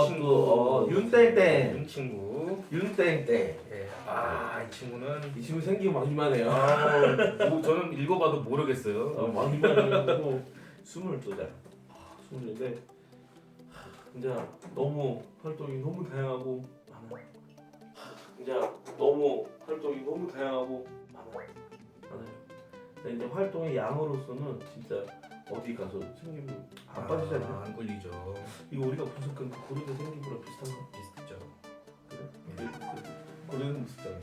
어, 친구 또, 어, 윤땡땡. 윤 친구. 윤땡땡. 예. 아, 이 친구는 이 친구 생기고 막 이만해요. 아, 뭐 저는 읽어봐도 모르겠어요. 어, 막 이만해가지고 스물 두 살. 아, 스물인데 진짜 너무 활동이 너무 다양하고 많아요. 진짜 너무 활동이 너무 다양하고 많아요. 많아요. 근데 이제 활동의 양으로서는 진짜 어디 가서 생기면 안 빠지잖아요. 아, 안 걸리죠. 이거 우리가 분석한 그 고려대 생기부랑 비슷한 거 비슷했죠. 그래? 고려대는 비슷잖아.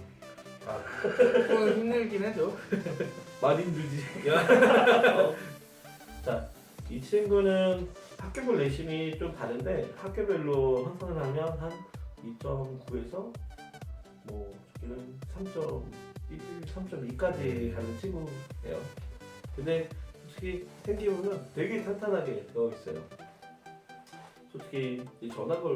아, 그건 힘들긴 하죠. 많이 힘들지. 야. 어. 자, 이 친구는 학교별 내신이 좀 다른데 학교별로 환산을 하면 한 2.9에서 뭐 저기는 3.1, 3.2까지 가는 친구예요. 근데 솔직히 생기부는 되게 탄탄하게 되어 있어요. 솔직히 이 전학을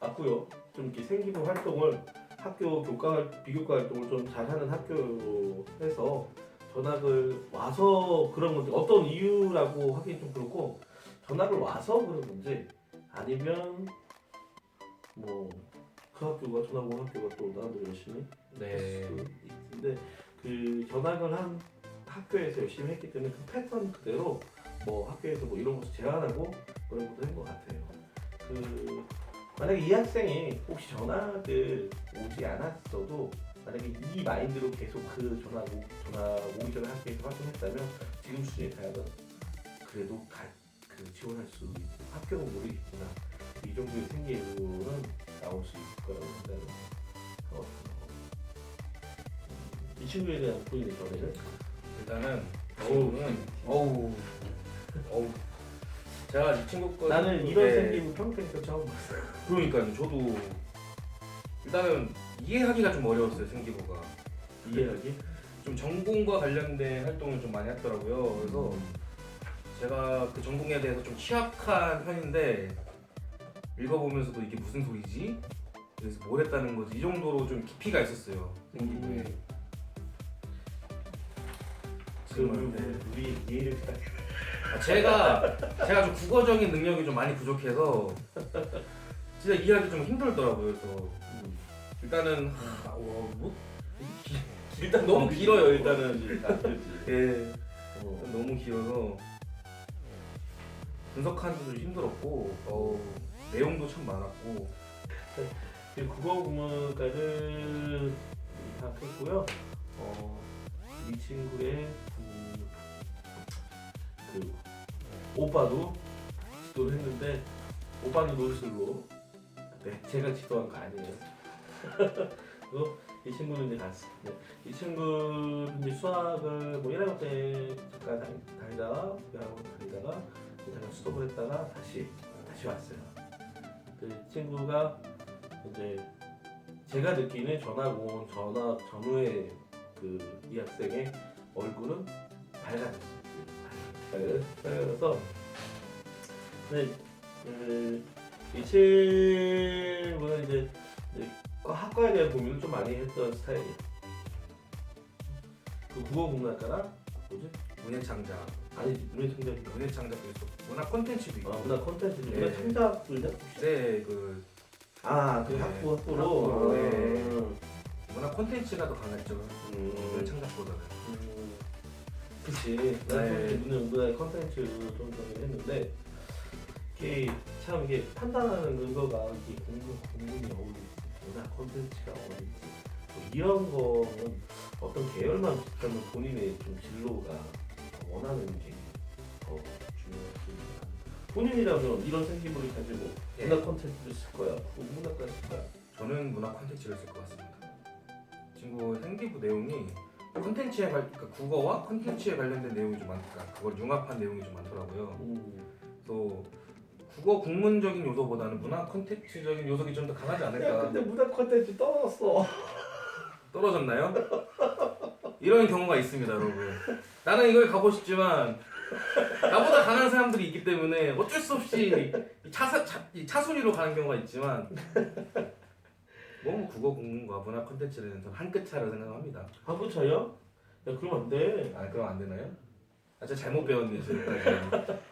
왔고요. 좀 이렇게 생기부 활동을 학교 교과 비교과 활동을 좀 잘하는 학교에서 전학을 와서 그런 건지 어떤 이유라고 하긴 좀 그렇고 전학을 와서 그런 건지 아니면 뭐 그 학교가 전학 온 학교가 또 나름대로 열심히 네. 했을 수도 있는데 그 전학을 한 학교에서 열심히 했기 때문에 그 패턴 그대로 뭐 학교에서 뭐 이런 것을 제안하고 그런 것도 한 것 같아요. 그 만약에 이 학생이 혹시 전학을 오지 않았어도 만약에 이 마인드로 계속 그 전학 오, 전학 오기 전에 학교에서 활동했다면 지금 수준에 가면 그래도 가, 그 지원할 수 있고 학교는 모르겠구나 이 정도의 생계로는 나올 수 있을 거라고 생각을 하거든요. 음, 이 친구에 대한 본인의 견해는 일단은 어우, 친구는 어우 어우 제가 이 친구 거 나는 이런 네. 생김을 평생 처음 봤어요. 그러니까요. 저도 일단은 이해하기가 좀 어려웠어요 생기부가. 이해하기? 좀 전공과 관련된 활동을 좀 많이 했더라고요. 그래서 제가 그 전공에 대해서 좀 취약한 편인데 읽어보면서도 이게 무슨 소리지? 그래서 뭘 했다는 거지? 이 정도로 좀 깊이가 있었어요 생기부에. 음. 그 정말, 우리, 네. 이해를 딱 아, 제가 제가 좀 국어적인 능력이 좀 많이 부족해서 진짜 이해하기 좀 힘들더라고요. 그래서 일단은 하, 와, 뭐 일단 너무 길어요, 일단은. 예 어. 너무 길어서 분석하기도 힘들었고 어, 내용도 참 많았고 이 국어 국문과를 입학했고요. 어, 이 친구의 그, 그 오빠도 지도를 했는데 오빠는 노슬로 네, 제가 지도한 거 아니에요. 그리고 이 친구는 이제 갔습니다. 이 친구는 이제 수학을 뭐 1학년 때 잠깐 다니- 다니다가 2학년 다니다가 잠깐 수업을 했다가 다시 다시 왔어요. 그 친구가 이제 제가 느끼는 전학 온 전학 전후의 그 이 학생의 얼굴은 밝아졌어요. 밝아- 밝아져서 근데 그, 이 친구는 이제, 학과에 대한 고민을 좀 많이 했던 스타일이에요. 그 국어 국문학과나 뭐지? 문예창작 아니 문화 창작 문예창작도 있었고 문화 콘텐츠도 있고 어, 문화 콘텐츠 네. 문화 창작을요? 네그 아 그 네. 학부 학부로 학부로, 네. 음. 문화 콘텐츠가 더 강했죠 음. 문예창작보다는 음, 그치. 네. 문화 문화 컨텐츠 좀 정리를 했는데 이게 참 이게 판단하는 근거가 이게 공부 공부이 어울리지 문화 컨텐츠가 어울리지 뭐 이런 거는 어떤 계열만 비슷하면 본인의 좀 진로가 원하는 게더 중요하지. 본인이라면 이런 생기부를 가지고 예. 문화 컨텐츠를 쓸 거야, 문화까지 쓸 거야. 저는 문화 콘텐츠를 쓸 것 같습니다. 친구 생기부 내용이 콘텐츠에 관, 그러니까 국어와 콘텐츠에 관련된 내용이 좀 많다. 그걸 융합한 내용이 좀 많더라고요. 음. 또 국어 국문적인 요소보다는 문화 콘텐츠적인 요소가 좀 더 강하지 야, 않을까. 근데 문화 컨텐츠 떨어졌어. 떨어졌나요? 이런 경우가 있습니다, 여러분. 나는 이걸 가고 싶지만 나보다 강한 사람들이 있기 때문에 어쩔 수 없이 이 차사, 차, 이 차순위로 가는 경우가 있지만 뭐 국어 국문과 문화 콘텐츠는 저는 한끗 차라고 생각합니다. 하부 차야? 야, 그러면 안 돼. 아 그럼 안 되나요? 아 제가 잘못 배웠네 지금까지.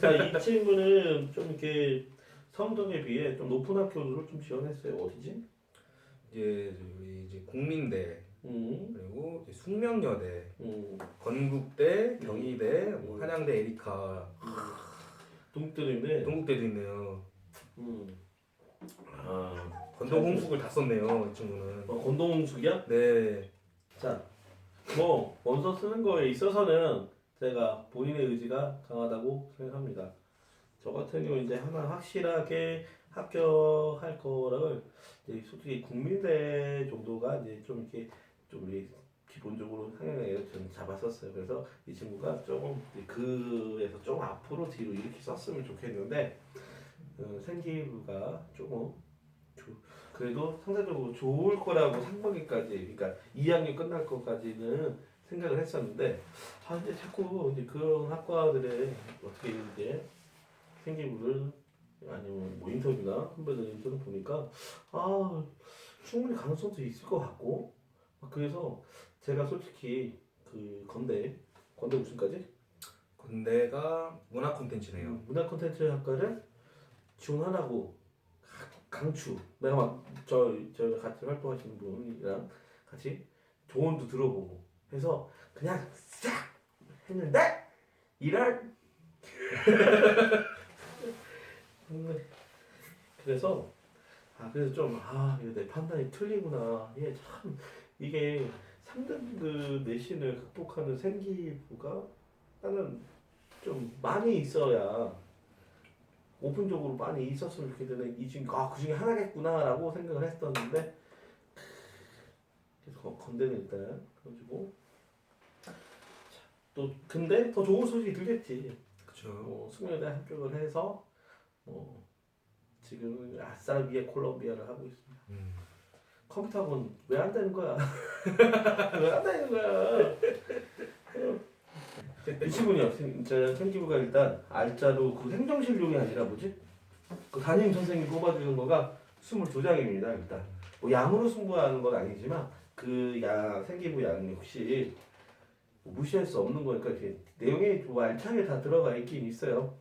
자, 이 친구는 좀 이렇게 성적에 비해 좀 높은 학교들을 좀 지원했어요. 어디지? 이제 우리 이제 국민대 음, 그리고 이제 숙명여대, 음, 건국대, 경희대, 뭐 한양대 에리카, 동들인데. 동국대도 있네요. 음. 아, 건동 홍숙을 다 썼네요 이 친구는. 어, 건동숙이야? 네. 자, 뭐 원서 쓰는 거에 있어서는 제가 본인의 의지가 강하다고 생각합니다. 저 같은 경우 이제 하나 확실하게 합격할 거를 이제 솔직히 국민대 정도가 이제 좀 이렇게 좀 우리 기본적으로 상향을 좀 잡았었어요. 그래서 이 친구가 조금 이제 그에서 좀 앞으로 뒤로 이렇게 썼으면 좋겠는데 어, 생기부가 조금 조- 그래도 상대적으로 좋을 거라고 상반기까지 그러니까 2학년 끝날 것까지는 생각을 했었는데 아 이제 자꾸 이제 그런 학과들의 어떻게 이제 생기부를 아니면 뭐 인터뷰나 선배들 인터뷰 보니까 아 충분히 가능성도 있을 것 같고 막 그래서 제가 솔직히 그 건대 건대 무슨까지 건대가 문화 콘텐츠네요. 문화 콘텐츠 학과를 가- 강추. 내가 막저저 같이 활동하시는 분이랑 같이 조언도 들어보고 해서 그냥 싹 했는데 이런 그래서 아 그래서 좀아 이거 내 판단이 틀리구나. 이게 참 이게 3등급 내신을 극복하는 생기부가 나는 좀 많이 있어야 오픈적으로 많이 있었으면 좋겠는데 이 중에 아그 중에 하나겠구나라고 생각을 했었는데 건- 건대는 일단 그래가지고. 자, 또 근데 더 좋은 소식이 들겠지. 그렇죠. 뭐 숙명여대 합격을 해서 뭐 지금 아싸 위에 콜롬비아를 하고 있습니다. 음. 컴퓨터 학원 왜 안 되는 거야? 왜 안 되는 거야 이 친구는요, 진짜 생기부가 일단 알짜로 그 행정실용이 아니라 뭐지? 그 담임 선생님 뽑아주는 거가 22장입니다, 일단. 뭐 양으로 승부하는 건 아니지만 그 양, 생기부 양이 혹시 뭐 무시할 수 없는 거니까 내용이 좀 알차게 다 들어가 있긴 있어요.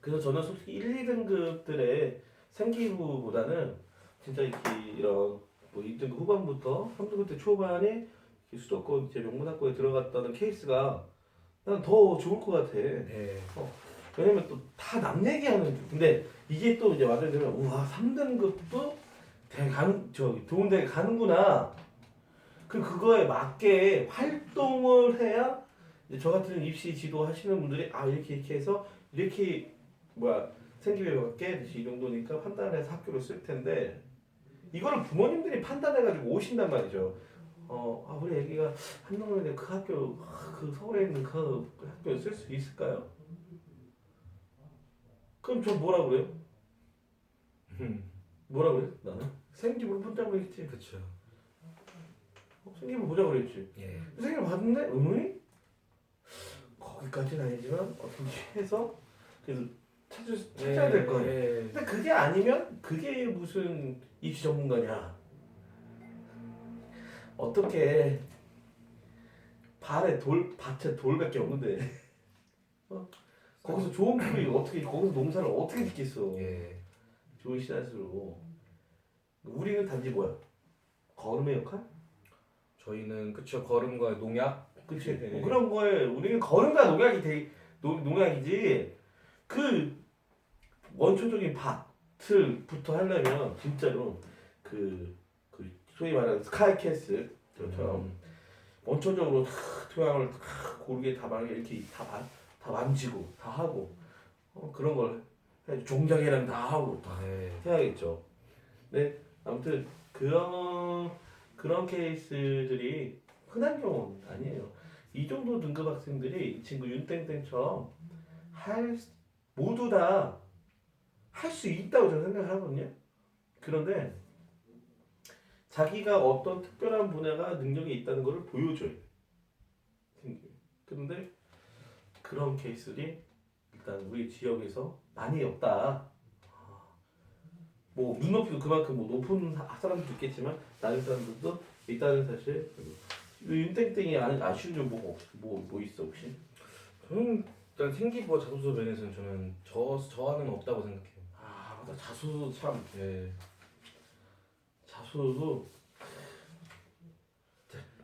그래서 저는 솔직히 1, 2등급들의 생기부보다는 진짜 이런 뭐 2등급 후반부터 3등급 때 초반에 수도권 이제 명문학교에 들어갔다는 케이스가 난 더 좋을 것 같아. 네. 왜냐면 또 다 남 얘기하는 중. 근데 이게 또 이제 말을 들으면 우와 3등급도 대 가는 저 좋은 데 가는구나. 그 그거에 맞게 활동을 해야 이제 저 같은 입시 지도 하시는 분들이 아 이렇게 이렇게 해서 이렇게 뭐야 생기에 맞게 이 정도니까 판단해서 학교를 쓸 텐데 이거를 부모님들이 판단해가지고 오신단 말이죠. 어, 아, 우리 애기가 한동훈에 그 학교, 아, 그 서울에 있는 그 학교에 쓸 수 있을까요? 그럼 저 뭐라 그래요? 음. 뭐라 그래? 나는 생기부를 보자 그랬지. 그렇죠. 어, 생기부 보자 그랬지. 예. 생기부 봤는데 의문이 거기까지는 아니지만 어떻게 해서 그래서 찾을 수- 찾아야 될 거 아니야. 예. 근데 그게 아니면 그게 무슨 입시 전문가냐? 어떻게 발에 돌 밭에 돌밖에 없는데 어? 거기서 좋은 풀이 어떻게 거기서 농사를 어떻게 짓겠어? 예. 좋은 씨앗으로 우리는 단지 뭐야? 걸음의 역할? 저희는 그쵸 걸음과 농약. 그치? 네. 뭐 그런 거에 우리는 걸음과 농약이 농, 농약이지 그 원초적인 밭을부터 하려면 진짜로 그, 그 소위 말하는 스카이캐슬처럼 음. 원초적으로 다 토양을 다 고르게 다 말게 이렇게 다, 만- 다 만지고 다 하고 어, 그런 걸 해. 종자계랑 다 하고 다 네. 해야겠죠. 네, 아무튼 그런 그런 케이스들이 흔한 경우는 아니에요. 이 정도 등급 학생들이 이 친구 윤땡땡처럼 할 수- 모두 다 할 수 있다고 저는 생각을 하거든요. 그런데 자기가 어떤 특별한 분야가 능력이 있다는 것을 보여줘요. 그런데 그런 케이스들이 일단 우리 지역에서 많이 없다. 뭐 눈높이도 그만큼 뭐 높은 사- 사람들도 있겠지만 낮은 사람들도 있다는 사실 윤땡땡이 아- 아쉬운 점 뭐, 뭐, 뭐 있어 혹시? 저는 일단 생기부와 자소서 면에서는 저는 저 저하는 없다고 생각해요. 아 아, 나 자소서 참 예. 자소서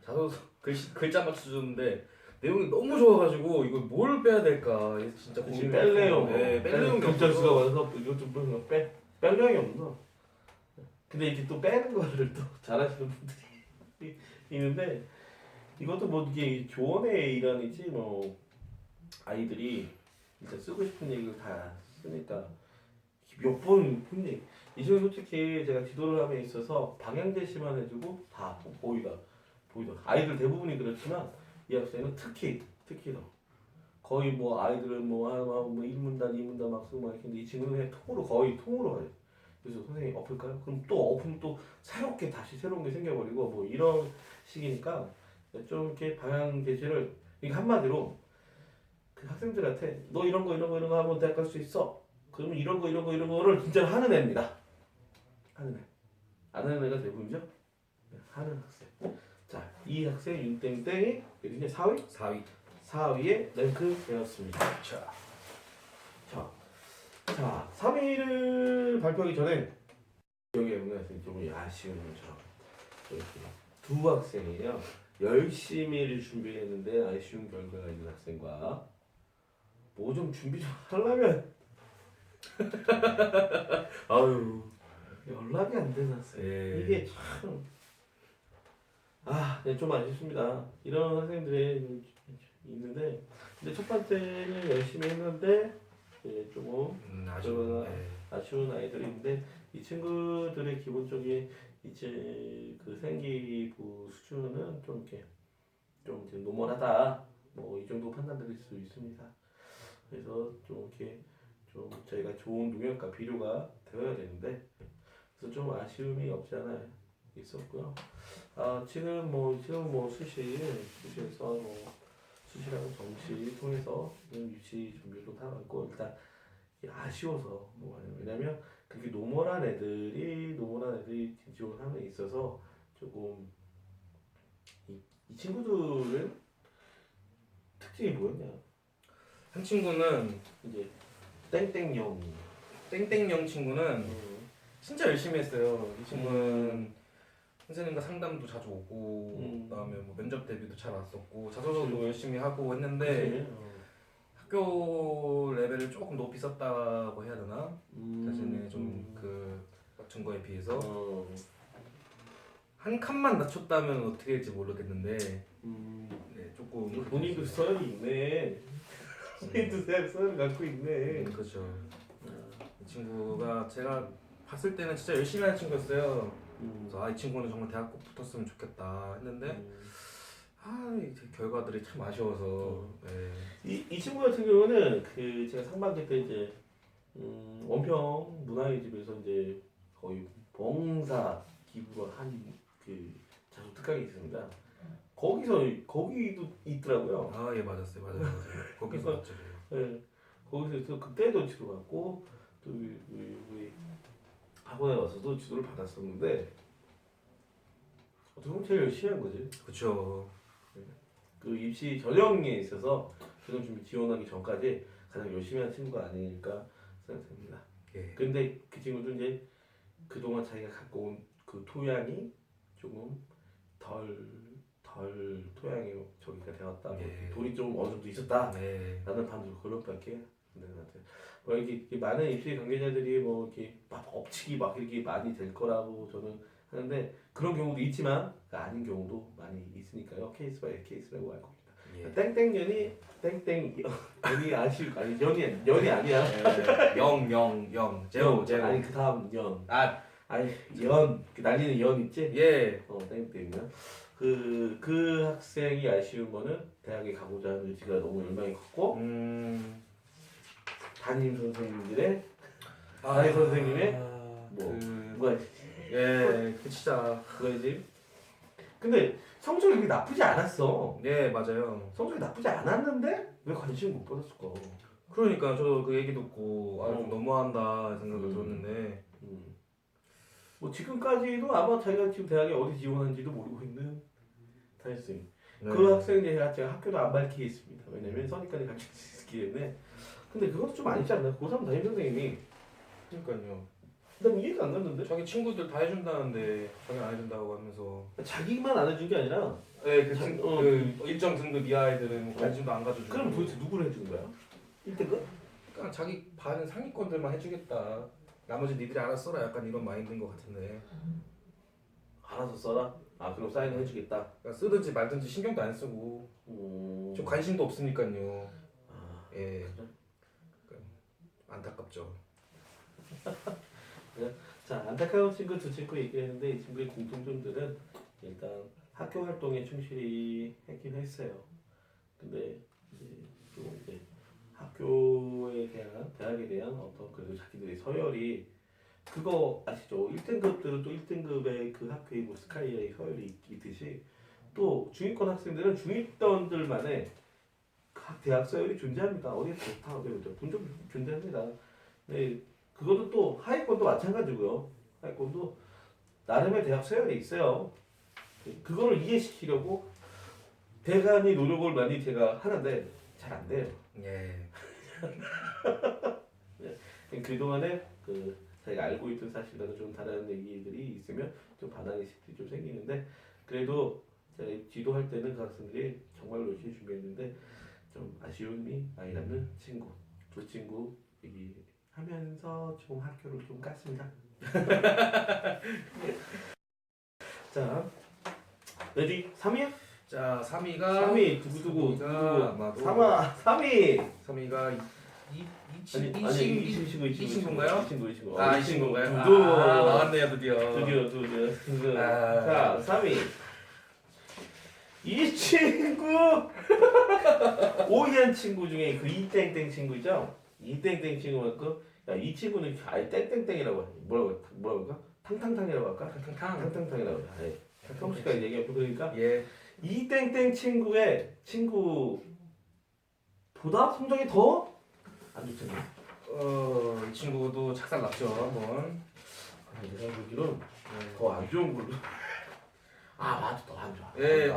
자소서 글씨 글자 맞춰주는데 내용이 너무 좋아가지고 이거 뭘 빼야 될까 이게 진짜 고민이 뺄래요. 네, 뺄래요. 글자 수가 많아서 이거 좀 빼, 빼 뺄래용이 없어. 근데 이게 또 빼는 거를 또 잘하시는 분들이 있는데 이것도 뭐 이게 조언의 일환이지 뭐 아이들이 일단 쓰고 싶은 얘기를 다 쓰니까 몇 번 혼내. 이중에 솔직히 제가 지도를 함에 있어서 방향 제시만 해주고 다 보이다 보이다. 아이들 대부분이 그렇지만 이 학생은 특히 특히 더 거의 뭐 아이들은 뭐, 한, 뭐 1문단, 2문단 막 쓰고 막 근데 이 친구는 그냥 통으로 거의 통으로 가요. 그래서 선생님 엎을까요? 그럼 또 엎으면 또 새롭게 다시 새로운 게 생겨버리고 뭐 이런 식이니까 좀 이렇게 방향 제시를 이게 한마디로 그 학생들한테 너 이런 거 이런 거 이런 거 하면 대학 갈 수 있어. 그러면 이런 거 이런 거 이런 거를 진짜 하는 애입니다. 하는 애. 안 하는 애가 대부분이죠? 네, 하는 학생. 자, 이 학생 윤땡땡이 몇이냐? 4위? 4위 4위에 랭크되었습니다. 자, 자, 자, 3위를 발표하기 전에 여기 영상에서 좀 아쉬운 점저 이렇게 두 학생이에요. 열심히를 준비했는데 아쉬운 결과가 있는 학생과 뭐 좀 준비 좀 하려면 아유 연락이 안 학생. 예. 이게 참. 아, 네, 좀 아쉽습니다. 이런 학생들이 있는데, 근데 첫 번째는 열심히 했는데, 이제 조금 음, 아주 예. 아쉬운 아이들이 있는데, 이 친구들의 기본적인 이제 그 생기부 수준은 좀 이렇게 좀 이제 노멀하다. 뭐 이 정도 판단 드릴 수 있습니다. 그래서 좀 이렇게 좀 저희가 좋은 농약과 비료가 되어야 되는데, 그래서 좀 아쉬움이 없지 않아 있었고요. 아 지금 뭐 지금 뭐 수시 수시에서 뭐 수시라고 정시 통해서 유치 준비도 다 하고 일단 아쉬워서 뭐 왜냐면 그게 노멀한 애들이 노멀한 애들이 지원함에 있어서 조금 이, 이 친구들은 특징이 뭐였냐? 한 친구는 이제 땡땡형 땡땡형 친구는 음, 진짜 열심히 했어요. 이 친구는 선생님과 상담도 자주 오고 음. 그다음에 뭐 면접 대비도 잘 왔었고 자소서도 열심히 하고 했는데 그치? 어. 학교 레벨을 조금 높이 썼다고 해야 되나? 음, 자신의 좀 음. 그 맞춘 거에 비해서 어, 한 칸만 낮췄다면 어떻게 될지 모르겠는데 음. 네, 조금 본인도 썰이 있네. 본인도 썰- 썰을 갖고 있네. 음, 그렇죠. 이 친구가 제가 봤을 때는 진짜 열심히 하는 친구였어요. 음. 그래서 아, 이 친구는 정말 대학 꼭 붙었으면 좋겠다 했는데 음. 아, 이 결과들이 참 아쉬워서 네. 이, 이 친구 같은 경우는 그 제가 상반기 때 이제 음, 원평 문화의 집에서 이제 거의 봉사 기부로 한그 자소 특강이 있습니다. 거기서 거기도 있더라고요. 아, 예, 맞았어요. 맞아요. 맞아요. 거기서 맞죠. 네. 거기서 그때도 받고 또 우리, 우리, 우리 학원에 와서도 지도를 받았었는데 어떻게 보면 제일 열심히 한 거지. 그렇죠. 그 입시 전형에 있어서 전형 준비 지원하기 전까지 가장 열심히 한 친구가 아닐까 생각됩니다. 예. 근데 그 친구도 이제 그동안 자기가 갖고 온 그 토양이 조금 덜, 덜 토양이 저기가 되었다. 뭐 예. 돌이 좀 어느 정도 있었다. 네. 라는 반도 그런 밖에 안 되는 뭐 이렇게, 이렇게 많은 입시 관계자들이 뭐 이렇게 막 엎치기 막 이렇게 많이 될 거라고 저는 하는데 그런 경우도 있지만 아닌 경우도 많이 있으니까요. 케이스 바이 케이스라고 할 겁니다. 예. 땡땡년이 땡땡 연이 거 아니 연이 연이 아니야. 예. 영, 영, 영. 제로, 제로. 아니 그 다음 연. 아, 아니 연 그 날리는 연 있지? 예. 어 땡땡이면 그그 학생이 아쉬운 거는 대학에 가고자 하는 의지가 너무 열망이 컸고 음. 담임 선생님들의 아, 나의 선생님의 뭐 뭐, 그, 누가 예, 그 진짜 그거지? 근데 성적이 그렇게 나쁘지 않았어. 예, 맞아요. 성적이 나쁘지 않았는데 왜 관심 못 받았을까? 그러니까 저도 그 얘기 듣고 아, 좀 어. 너무한다 생각을 음. 들었는데 음. 뭐 지금까지도 아마 자기가 지금 대학에 어디 지원하는지도 모르고 있는 다녔어요. 네. 그 학생이 제가 학교도 안 밝히겠습니다. 왜냐면 선입관이 같이 있기 때문에. 근데 그것도 좀 아니지 않나? 고3 담임 선생님이 그러니까요. 난 이해가 안 갔는데 자기 친구들 다 해준다는데 자기 안 해준다고 하면서. 자기만 안 해준 게 아니라 네, 그, 자- 등- 어. 그 일정 등급 이하 애들은 관심도 안 가져주고. 그럼 도대체 누구를 해주는 거야? 1등급? 그러니까 자기 반 상위권들만 해주겠다. 나머지 니들이 알아서 써라. 약간 이런 마인드인 것 같은데. 알아서 써라. 아 그럼 사인을 해주겠다. 그러니까 쓰든지 말든지 신경도 안 쓰고. 음... 좀 관심도 없으니까요. 아, 예, 그래? 안타깝죠. 자 안타까운 친구 두 친구 얘기했는데 이 친구의 공통점들은 일단 학교 활동에 충실히 했긴 했어요. 근데 이제 좀 이제 학교에 대한 대학에 대한 어떤 그래도 자기들의 서열이 그거 아시죠? 1등급들은 또 1등급의 그 학교의 뭐 스카이의 서열이 있- 있듯이 또 중위권 학생들은 중위권들만의 각 대학 서열이 존재합니다. 어디에 다 어디죠? 분점 존재합니다. 네, 그것도 또 하위권도 마찬가지고요. 하위권도 나름의 대학 서열이 있어요. 그거를 이해시키려고 대단히 노력을 많이 제가 하는데 잘 안 돼요. 예. 그동안에 그 자기가 알고 있던 사실과는 좀 다른 얘기들이 있으면 좀 반항의식이 좀 생기는데 그래도 제가 지도할 때는 그 학생들이 정말 열심히 준비했는데 좀 아쉬움이 많이 남는 친구 두 친구 얘기하면서 좀 학교를 좀 깠습니다. 자 레디 3위야? 자, 3위가 3위 두구두구 아마도 3위 3위 3위가 이, 이, 이, 아니 이, 아니 친- 이 친구 이이 친구 친구인가요? 이 친구 이 친구 아, 어, 이 친구인가요? 두두 아, 나왔네요, 드디어. 드디어 드디어 아. 자 3위 이 친구 오이한 친구 중에 그 이땡땡 친구죠 이땡땡 친구 맞고 야이 친구는 아예 땡땡땡이라고 해 뭐라고 뭐라고 할까 탕탕탕이라고 할까 탕탕탕. 탕탕탕이라고 해 형식까지 얘기하고 그러니까 예. 이 땡땡 친구의 친구보다 성적이 더 안 좋잖아요. 어, 이 친구도 착살 났죠, 한번. 내가 보기로는 네. 더안 좋은 걸로. 아 맞아 더안 좋아. 예.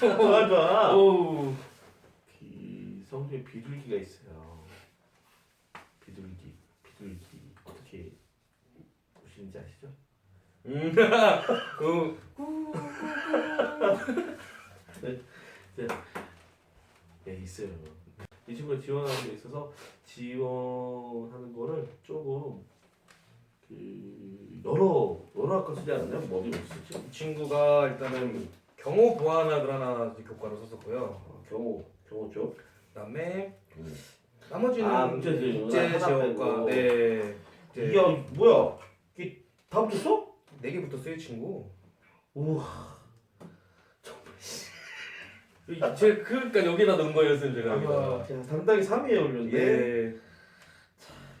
더안 좋아. 오우. 비 성적에 비둘기가 있어요. 비둘기, 비둘기 어떻게 보시는지 아시죠? 음. 그네 있어요. 이 친구가 지원하는 데 있어서 지원하는 거를 조금 그 여러 여러 학과 쓰지 않았나요? 뭐 어디 쓰지? 이 친구가 일단은 경호 보안학을 하나 교과로 썼었고요. 어, 경호 경호 쪽. 그다음에 음. 나머지는 아, 국제지원. 국제 하나 지원과 빼고. 네. 이제 이게 뭐야? 이게 다 붙었어? 네 개부터 쓰이 친구. 우와. 이- 제 그러니까 여기다 넣은 거였어요 제가. 아, 상당히 3위에 올렸는데 예.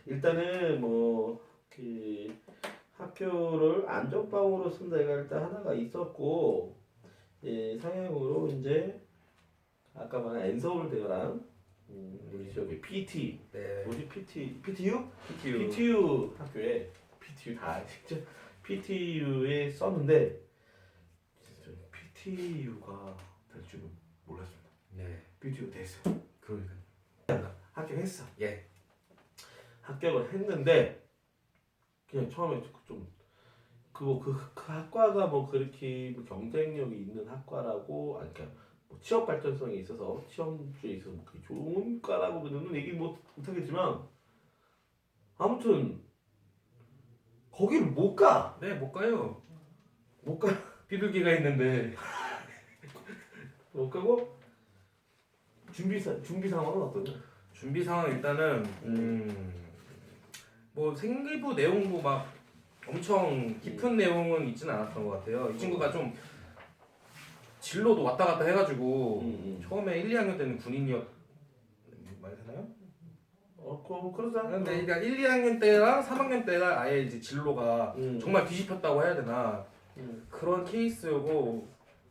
일단은 뭐 그 학교를 안전방으로 쓴 데가 일단 하나가 있었고 예, 상향으로 이제 아까 말한 엔서울 대회랑 음, 우리 지역의 PT 네. 뭐지 PT PTU PTU. PTU 학교에 PTU 다 진짜 PTU에 썼는데 진짜 PTU가 될 줄은 몰랐습니다. 네. PTU 됐어요. 그러니까. 합격했어. 예. 합격을 했는데 그냥 처음에 좀 그거 그, 그 학과가 뭐 그렇게 뭐 경쟁력이 있는 학과라고 아니 그러니까 뭐 취업 발전성이 있어서 시험주에 있어서 뭐 그게 좋은 과라고는 얘기 못 못하겠지만 아무튼 거기를 못 가. 네, 못 가요. 못 가. 비둘기가 있는데. 못 가고 준비 사 준비 상황은 어떠냐? 준비 상황 일단은 음, 뭐 생기부 내용도 막 엄청 깊은 내용은 있지는 않았던 것 같아요. 이 친구가 좀 진로도 왔다 갔다 해가지고 음, 음. 처음에 1, 2학년 때는 군인이었 말 되나요? 어, 그 그러자. 근데 그러니까 1, 2학년 때랑 3학년 때가 아예 이제 진로가 음. 정말 뒤집혔다고 해야 되나 음. 그런 케이스고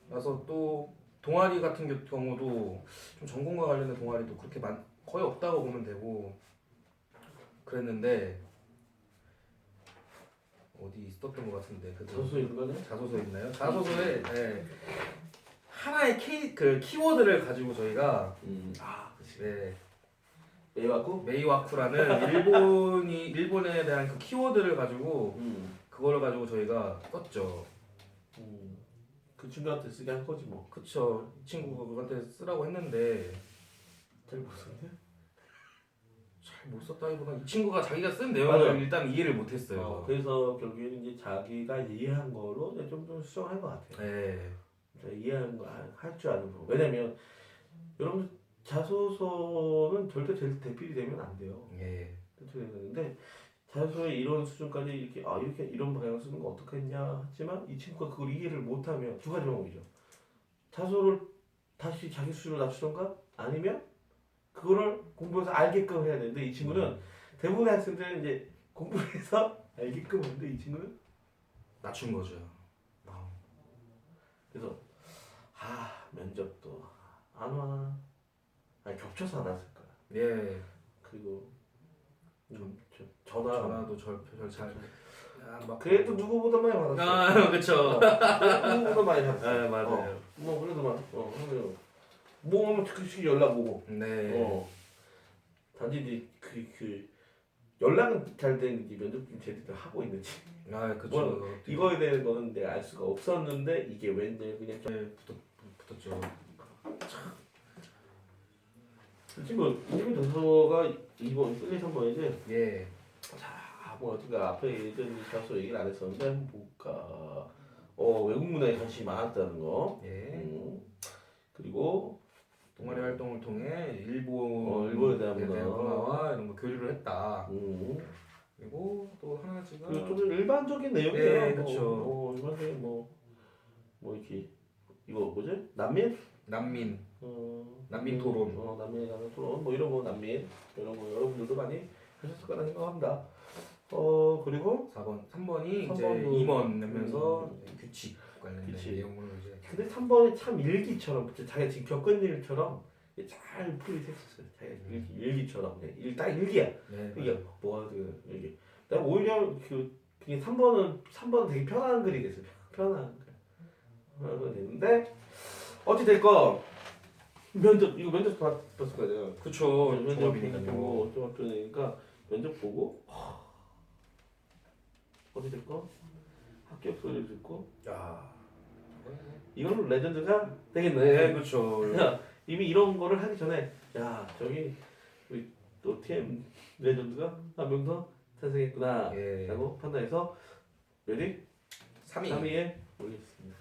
나서 또 동아리 같은 겨- 경우도 좀 전공과 관련된 동아리도 그렇게 많, 거의 없다고 보면 되고 그랬는데 어디 있었던 것 같은데 그 저수 있는 거네. 자소서 있나요? 자소서에 네, 하나의 키, 그 키워드를 가지고 저희가 음. 아, 그렇지. 네, 메이와쿠? 메이와쿠라는 일본이 일본에 대한 그 키워드를 가지고 음. 그거를 가지고 저희가 썼죠. 음. 그 친구한테 쓰게 한 거지 뭐. 그쵸. 이 친구가 그한테 쓰라고 했는데 잘 못썼네. 잘 못 썼다기보다 이 친구가 자기가 쓴 내용을 맞아요. 일단 이해를 못했어요. 어, 그래서 결국에는 이제 자기가 이해한 거로 이제 좀, 좀 수정한 것 같아요. 네. 이해하는 거할 줄 아는 거. 왜냐면 여러분 자소서는 절대 대- 대필이 되면 안 돼요. 예. 대필이 되는데 자소서의 이런 수준까지 이렇게 아 이렇게 이런 방향 쓰는 거 어떻겠냐 하지만 이 친구가 그걸 이해를 못하면 두 가지 방법이죠. 자소를 다시 자기 수준으로 낮추던가 아니면 그거를 공부해서 알게끔 해야 되는데 이 친구는 대부분의 학생들은 이제 공부해서 알게끔 하는데 이 친구는 낮춘 거죠. 그래서 아 면접도 안 와. 아니 겹쳐서 안 왔을 거야. 예. 그리고 좀 저- 전화. 전화도 절잘 야, 막 그래도 누구보다 많이 받았어. 아, 그쵸. 어, 누구보다 많이 받았어. 네, 맞아요. 어, 뭐 그래도 막 어, 하면 뭐 하면 즉시 연락 오고. 네. 어. 단지 이제 그, 그 연락은 잘 되는지 면접 좀 제대로 하고 있는지 아, 그쵸. 뭐, 이거에 대한 거는 내가 알 수가 없었는데 이게 왠지 그냥 좀 네, 붙었, 붙었죠. 그 친구 이름이 도서가 2번 1, 2, 3번이지 예. 자, 뭐 어디가 앞에 예전 가서 얘기를 안 했었는데 한번 볼까. 어 외국 문화에 관심이 많았다는 거. 예. 음. 그리고 동아리 활동을 통해 일본 어, 일본에 대한 문화. 문화와 이런 거 교류를 했다. 음. 그리고 또한 가지가 그좀 일반적인 내용이에요. 네, 뭐, 그쵸. 어, 일반적인 뭐, 뭐 이렇게 이거 뭐지? 난민? 난민, 어, 난민 토론. 어, 난민에 관한 토론. 뭐 이런 거 난민 이런 거 여러분들도 많이 하셨을 거라 생각합니다. 어 그리고 4번, 3번이 이제 3번도 임원하면서 음. 규칙 관련된 규칙. 내용을 이제 근데 3번이 참 일기처럼 자기가 지금 겪은 일처럼 잘 풀이 됐었어요. 자기가 일기, 일기 처럼 그냥 일, 딱 일기야. 네, 이게 뭐가 그 일기. 내가 오히려 그 그게 3번은 3번은 되게 편한 글이 됐어요. 편한 글. 편한 글이 됐는데 어찌 될건 면접 이거 면접 봤- 봤을 거잖아요. 그쵸 면접 종합이니까요. 보고 종합전이니까 면접 보고 하, 어찌 될 건 합격 소리를 듣고 야, 이건 레전드가 되겠네. 네. 야, 이미 이런 거를 하기 전에 야 저기 우리 또 TM 레전드가 한 명 더 탄생했구나 예, 라고 판단해서 몇위? 3위. 3위에 올렸습니다